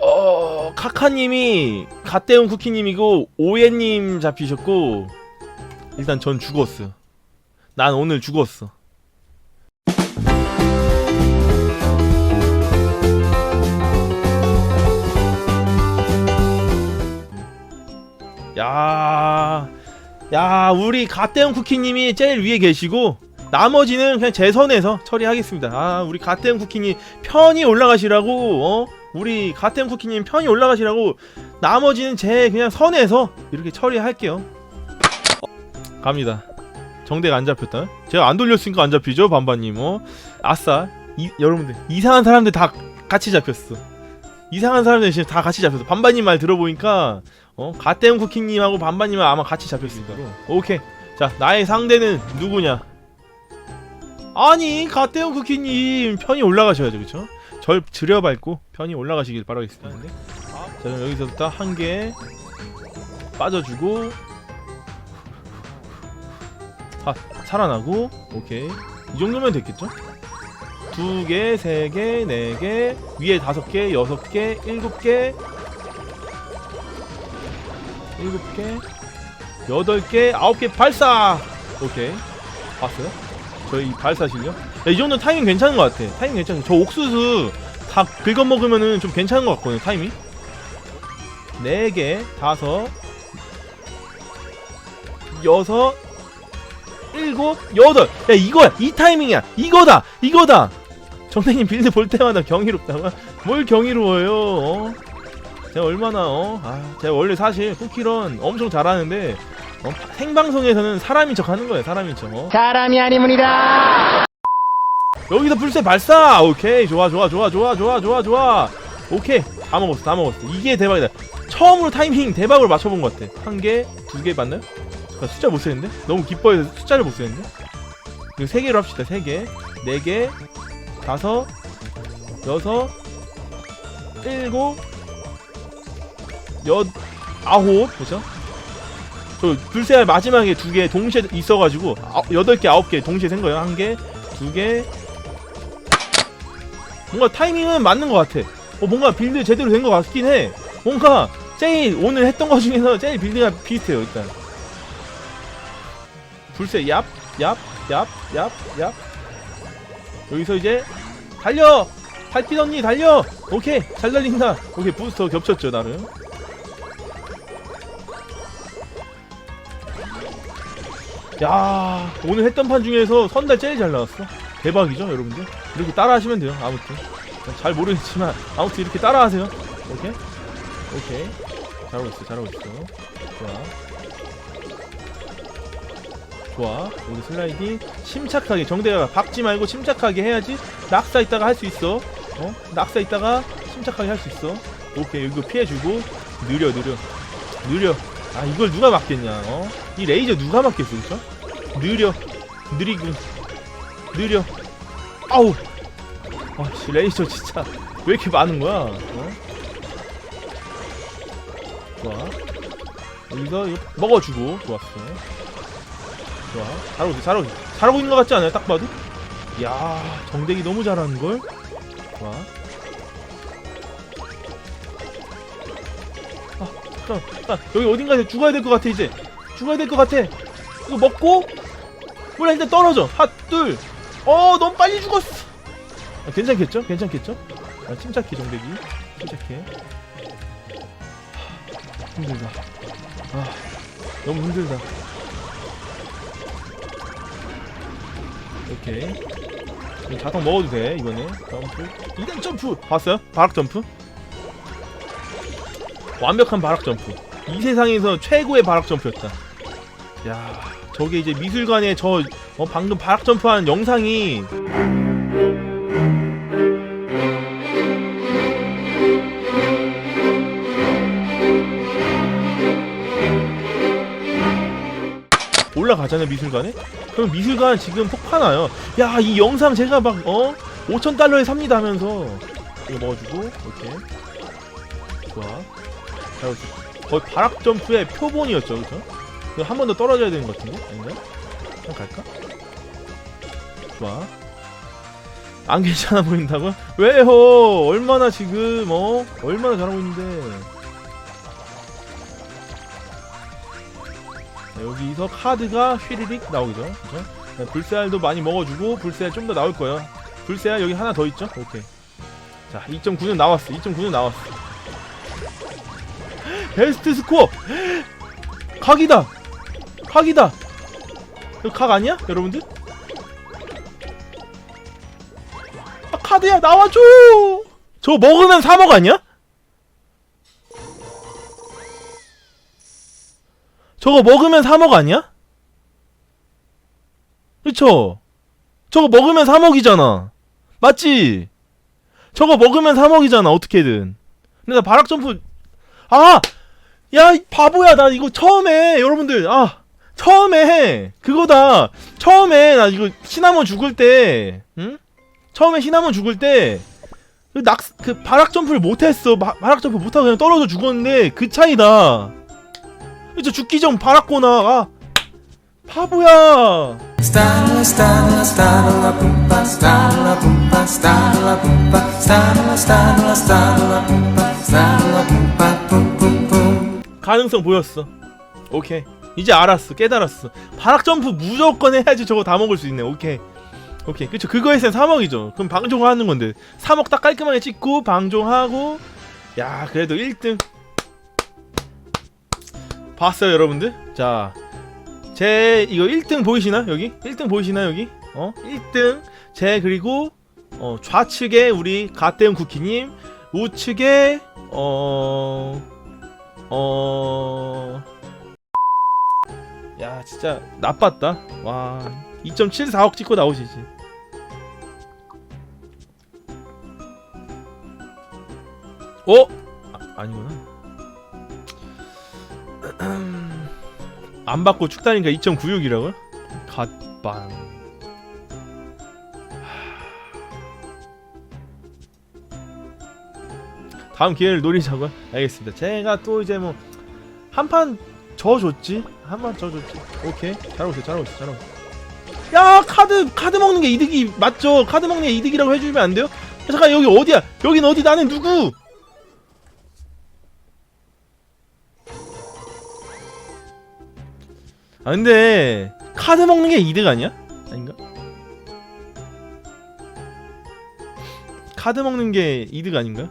어 카카님이 갓대운 쿠키님이고 오예님 잡히셨고 일단 전 죽었어. 난 오늘 죽었어. 야, 야, 우리 갓대운 쿠키님이 제일 위에 계시고 나머지는 그냥 제 선에서 처리하겠습니다. 아, 우리 갓대운 쿠키님 편히 올라가시라고, 어? 우리 갓대운 쿠키님 편히 올라가시라고 나머지는 제 그냥 선에서 이렇게 처리할게요. 어, 갑니다. 정대가 안 잡혔다. 제가 안 돌렸으니까 안 잡히죠, 반반님. 어? 아싸. 이, 여러분들 이상한 사람들 다 같이 잡혔어. 이상한 사람들 지금 다 같이 잡혔어. 반반님 말 들어보니까 어 갓대운 쿠킹님하고 반반님은 아마 같이 잡혔습니다. 오케이. 자 나의 상대는 누구냐? 아니 갓대운 쿠킹님 편히 올라가셔야죠, 그렇죠? 절 들여밟고 편히 올라가시길 바라겠습니다. 자 그럼 여기서부터 한 개 빠져주고 아 살아나고 오케이 이 정도면 됐겠죠? 두 개, 세 개, 네 개, 위에 다섯 개, 여섯 개, 일곱 개, 일곱 개, 여덟 개, 아홉 개 발사. 오케이. 봤어요? 저희 발사 실력? 야, 이 정도 타이밍 괜찮은 것 같아. 타이밍 괜찮아. 저 옥수수 다 긁어 먹으면은 좀 괜찮은 것 같거든요. 타이밍. 네 개, 다섯, 여섯, 일곱, 여덟. 야 이거야. 이 타이밍이야. 이거다. 이거다. 정대님 빌드 볼 때마다 경이롭다고? 뭘 경이로워요? 어? 제가 얼마나 어? 아, 제가 원래 사실 쿠키런 엄청 잘하는데 어? 생방송에서는 사람인 척 하는 거예요. 사람인 척. 어? 사람이 아니문이다. 여기서 불새 발사. 오케이. 좋아 좋아 좋아 좋아 좋아 좋아 좋아. 오케이. 다 먹었어. 다 먹었어. 이게 대박이다. 처음으로 타이밍 대박으로 맞춰본 것 같아. 한 개, 두 개 맞나요? 아, 숫자 못 세는데? 너무 기뻐해서 숫자를 못 세는데? 이거 세 개로 합시다. 세 개, 네 개, 다섯, 여섯, 일곱, 여, 아홉, 그죠? 저 불새 마지막에 두 개 동시에 있어가지고 아, 여덟 개, 아홉 개 동시에 센 거예요. 한 개, 두 개. 뭔가 타이밍은 맞는 것 같아. 어, 뭔가 빌드 제대로 된 것 같긴 해. 뭔가 제일 오늘 했던 것 중에서 제일 빌드가 비슷해요. 일단. 불새 얍, 얍, 얍, 얍, 얍. 여기서 이제 달려! 달빛 언니 달려! 오케이 잘 달린다. 오케이 부스터 겹쳤죠 나름. 야 오늘 했던 판 중에서 선달 제일 잘 나왔어. 대박이죠 여러분들. 이렇게 따라하시면 돼요. 아무튼 잘 모르겠지만 아무튼 이렇게 따라하세요. 오케이 오케이 잘하고 있어 잘하고 있어. 좋아. 좋아. 여기 슬라이딩 침착하게 정대가 박지 말고 침착하게 해야지 낙사 있다가 할 수 있어. 어? 낙사 있다가 침착하게 할 수 있어. 오케이 이거 피해주고 느려 느려 느려. 아 이걸 누가 막겠냐? 어? 이 레이저 누가 막겠어, 그쵸? 느려 느리고 느려. 아우. 아씨 레이저 진짜 왜 이렇게 많은 거야? 어? 좋아. 여기서 이거 먹어주고 좋았어. 좋아. 잘하고 있어, 잘하고 있어. 잘하고 있는 것 같지 않아요? 딱 봐도? 야 정대기 너무 잘하는 걸. 좋아. 아, 잠깐, 잠깐. 여기 어딘가에 죽어야 될 것 같아 이제. 죽어야 될 것 같아. 이거 먹고 몰라 일단 떨어져. 하나, 둘. 어, 너무 빨리 죽었어. 아, 괜찮겠죠? 괜찮겠죠? 아, 침착해 정대기. 침착해. 하, 힘들다. 아, 너무 힘들다. 오케이. 자석 먹어도 돼 이번에. 점프. 2단 점프. 봤어요? 바락 점프. 완벽한 바락 점프. 이 세상에서 최고의 바락 점프였다. 야, 저게 이제 미술관에 저 어, 방금 바락 점프한 영상이. 올라가잖아요 미술관에? 그럼 미술관 지금 폭파나요? 야 이 영상 제가 막 어? 5천 달러에 삽니다 하면서. 이거 넣어주고 오케이 좋아. 자 거의 바락 점프의 표본이었죠 그죠? 한 번 더 떨어져야 되는 것 같은데 아닌가? 그냥 갈까? 좋아 안 괜찮아 보인다고? 왜요? 얼마나 지금 어? 얼마나 잘하고 있는데 자, 여기서 카드가 휘리릭 나오죠 그죠? 네, 불새알도 많이 먹어주고 불새알 좀더 나올 거예요 불새알 여기 하나 더 있죠? 오케이 자 2.9는 나왔어 2.9는 나왔어 베스트 스코어 각이다 각이다 이거 각 아니야 여러분들? 아 카드야 나와줘 저거 먹으면 3억 아니야? 저거 먹으면 3억 아니야? 그쵸? 저거 먹으면 3억이잖아 맞지? 저거 먹으면 3억이잖아 어떻게든 근데 나 바락점프 아! 야이 바보야 나 이거 처음에 여러분들 아 처음에 그거다 처음에 나 이거 시나몬 죽을 때 응? 처음에 시나몬 죽을 때 그 낙, 그 바락 점프를 못했어. 바, 바락 점프 못하고 그냥 떨어져 죽었는데 그 차이다. 그쵸 죽기 전 바락거나 아 바보야. 가능성 보였어. 오케이 이제 알았어 깨달았어. 바락 점프 무조건 해야지 저거 다 먹을 수 있네. 오케이. 오케이. 그쵸 그거에선 3억이죠. 그럼 방종하는 건데 3억 딱 깔끔하게 찍고 방종하고 야 그래도 1등. 봤어요 여러분들? 자 제 이거 1등 보이시나 여기? 1등 보이시나 여기? 어? 1등. 제 그리고 어 좌측에 우리 가떼운 쿠키님 우측에 어, 어어 야 진짜 나빴다 와 2.74억 찍고 나오시지 어? 아, 아니구나 안 받고 축다니까 2.96이라고요? 갓빵 다음 기회를 노리자고요? 알겠습니다 제가 또 이제 뭐 한판 져줬지? 한판 져줬지 오케이 잘하고 있어 잘하고 있어 잘하고 있어 야 카드 카드 먹는 게 이득이 맞죠 카드 먹는 게 이득이라고 해주면 안 돼요? 야, 잠깐 여기 어디야 여긴 어디 나는 누구 아 근데 카드 먹는 게 이득 아니야? 아닌가? 카드 먹는 게 이득 아닌가?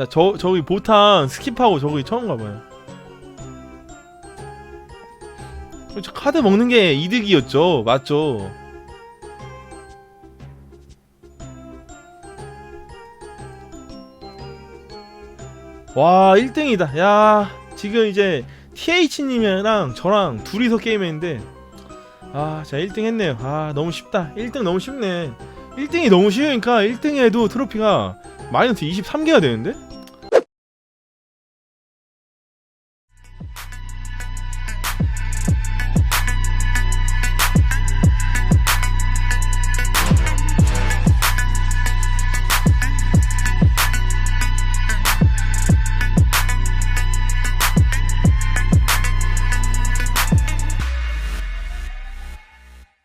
나 저 저기 보탄 스킵하고 저기 처음 가봐요. 그렇죠 카드 먹는 게 이득이었죠, 맞죠? 와 1등이다. 야 지금 이제 TH님이랑 저랑 둘이서 게임했는데 아, 자 1등 했네요. 아 너무 쉽다. 1등 너무 쉽네. 1등이 너무 쉬우니까 1등에도 트로피가 마이너스 23개가 되는데?